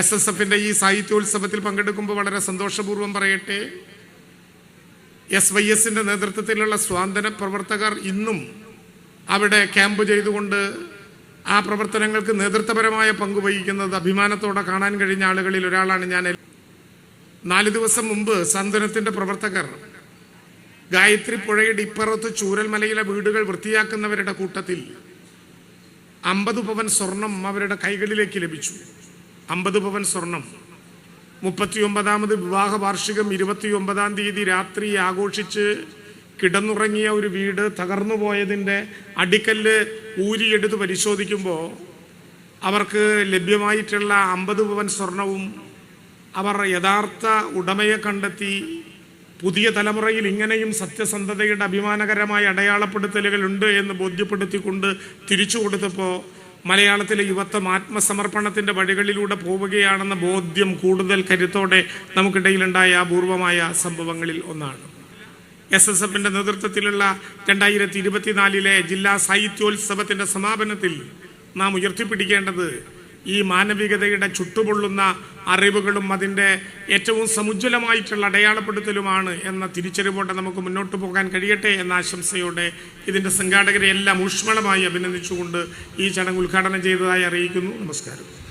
S S എഫിന്റെ ഈ സാഹിത്യോത്സവത്തിൽ പങ്കെടുക്കുമ്പോൾ വളരെ സന്തോഷപൂർവം പറയട്ടെ. എസ് വൈ എസിന്റെ നേതൃത്വത്തിലുള്ള സ്വാതന്ത്ര്യ പ്രവർത്തകർ ഇന്നും അവിടെ ക്യാമ്പ് ചെയ്തുകൊണ്ട് ആ പ്രവർത്തനങ്ങൾക്ക് നേതൃത്വപരമായ പങ്കുവഹിക്കുന്നത് അഭിമാനത്തോടെ കാണാൻ കഴിഞ്ഞ ആളുകളിൽ ഒരാളാണ് ഞാൻ. നാല് ദിവസം മുമ്പ് സന്തനത്തിന്റെ പ്രവർത്തകർ ഗായത്രി പുഴയുടെ ഇപ്പുറത്ത് ചൂരൽമലയിലെ വീടുകൾ വൃത്തിയാക്കുന്നവരുടെ കൂട്ടത്തിൽ അമ്പത് പവൻ സ്വർണം അവരുടെ കൈകളിലേക്ക് ലഭിച്ചു. അമ്പത് പവൻ സ്വർണം. മുപ്പത്തിയൊമ്പതാമത് വിവാഹ വാർഷികം ഇരുപത്തിയൊമ്പതാം തീയതി രാത്രി ആഘോഷിച്ച് കിടന്നുറങ്ങിയ ഒരു വീട് തകർന്നു പോയതിന്റെ അടിക്കല്ല് ഊരിയെടുത്ത് പരിശോധിക്കുമ്പോൾ അവർക്ക് ലഭ്യമായിട്ടുള്ള അമ്പത് പവൻ സ്വർണവും അവർ യഥാർത്ഥ ഉടമയെ കണ്ടെത്തി പുതിയ തലമുറയിൽ ഇങ്ങനെയും സത്യസന്ധതയുടെ അഭിമാനകരമായ അടയാളപ്പെടുത്തലുകൾ ഉണ്ട് എന്ന് ബോധ്യപ്പെടുത്തിക്കൊണ്ട് തിരിച്ചു കൊടുത്തപ്പോൾ മലയാളത്തിലെ യുവത്വം ആത്മസമർപ്പണത്തിന്റെ വഴികളിലൂടെ പോവുകയാണെന്ന ബോധ്യം കൂടുതൽ കരുത്തോടെ നമുക്കിടയിലുണ്ടായ അപൂർവമായ സംഭവങ്ങളിൽ ഒന്നാണ്. എസ് എസ് എഫിന്റെ നേതൃത്വത്തിലുള്ള രണ്ടായിരത്തി ഇരുപത്തിനാലിലെ ജില്ലാ സാഹിത്യോത്സവത്തിന്റെ സമാപനത്തിൽ നാം ഉയർത്തിപ്പിടിക്കേണ്ടത് ഈ മാനവികതയുടെ ചുട്ടുപൊള്ളുന്ന അറിവുകളും അതിന്റെ ഏറ്റവും സമുജ്വലമായിട്ടുള്ള അടയാളപ്പെടുത്തലുമാണ് എന്ന തിരിച്ചറിവോടെ നമുക്ക് മുന്നോട്ട് പോകാൻ കഴിയട്ടെ എന്ന ആശംസയോടെ ഇതിന്റെ സംഘാടകരെ എല്ലാം ഊഷ്മളമായി അഭിനന്ദിച്ചുകൊണ്ട് ഈ ചടങ്ങ് ഉദ്ഘാടനം ചെയ്തതായി അറിയിക്കുന്നു. നമസ്കാരം.